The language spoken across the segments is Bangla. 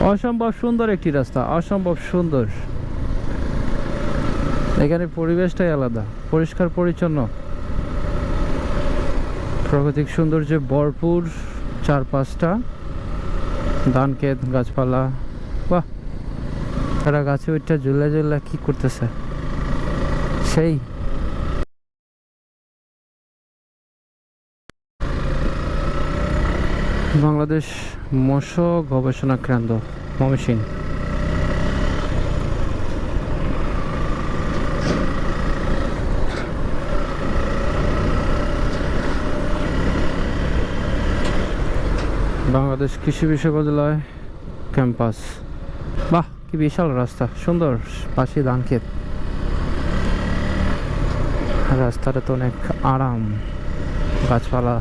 অসম্ভব সুন্দর একটি রাস্তা, অসম্ভব সুন্দর। এখানে পরিবেশটাই আলাদা, পরিষ্কার পরিচ্ছন্ন। প্রাকৃতিক সৌন্দর্যে ভরপুর চারপাশটা। ধান ক্ষেত গাছপালা। বাহ! তারা গাছে ওইটা ঝুলে ঝুলে কি করতেছে? সেই। বাংলাদেশ মৎস্য গবেষণা কেন্দ্র, ময়মনসিংহ। বাংলাদেশ কৃষি বিশ্ববিদ্যালয় ক্যাম্পাস। বাহ, কি বিশাল রাস্তা, সুন্দর, পাশে ধান ক্ষেত রাস্তাটা তো অনেক আরাম, গাছপালা।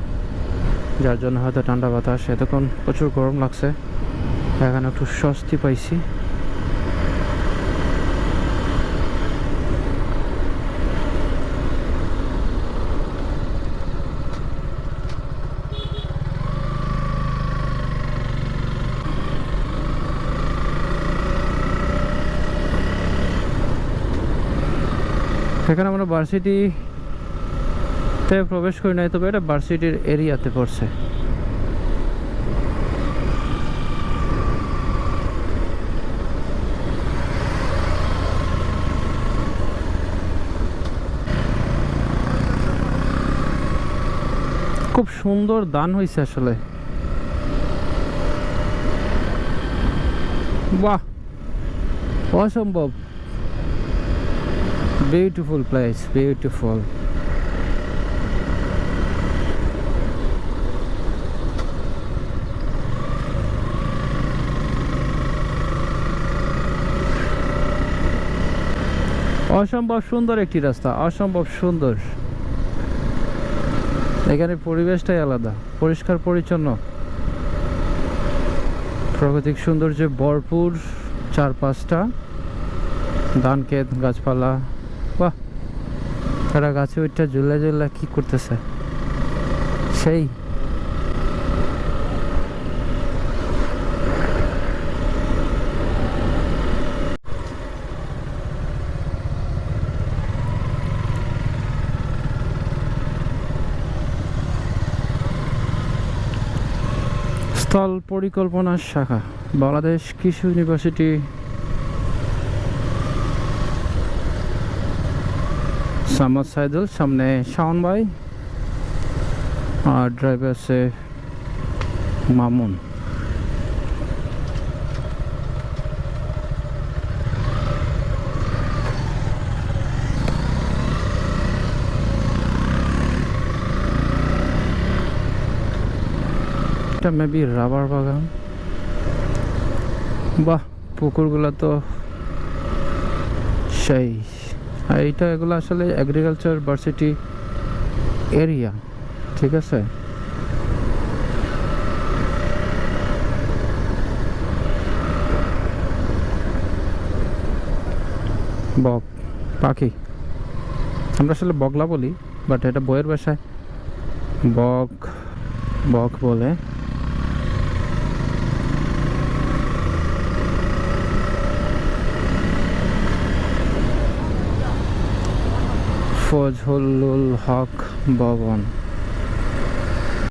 যার জন্য হয়তো ঠান্ডা বাতাস, এতক্ষণ প্রচুর গরম লাগছে। এখানে একটু স্বস্তি পাইছি। এখানে আমরা ভার্সিটি তে প্রবেশ করি নাই, তবে এটা ভার্সিটির এরিয়াতে পড়ছে। খুব সুন্দর দান হয়েছে আসলে। বাহ! অসম্ভব। বিউটিফুল প্লেস বিউটিফুল অসম্ভব সুন্দর একটি রাস্তা, অসম্ভব সুন্দর। এখানে পরিবেশটাই আলাদা, পরিষ্কার পরিচ্ছন্ন। প্রাকৃতিক সৌন্দর্যে ভরপুর চারপাশটা ধান ক্ষেত গাছপালা। বাহ! তারা গাছে ওইটা ঝুলে ঝুলে কি করতেছে? সেই। স্থল পরিকল্পনা শাখা, বাংলাদেশ কৃষি ইউনিভার্সিটি। সামাদ সাইদুল, সামনে শাওন ভাই। আর ড্রাইভার আছে মামুন। এটা মেবি রাবার বাগান। বাহ, পুকুরগুলো তো সেই। আর এইটা এগুলো আসলে এগ্রিকালচার ভার্সিটি এরিয়া ঠিক আছে? বক, পাখি। আমরা আসলে বগলা বলি বাট এটা বইয়ের ভাষায় বক বক বলে। ফজলুল হক ভবন।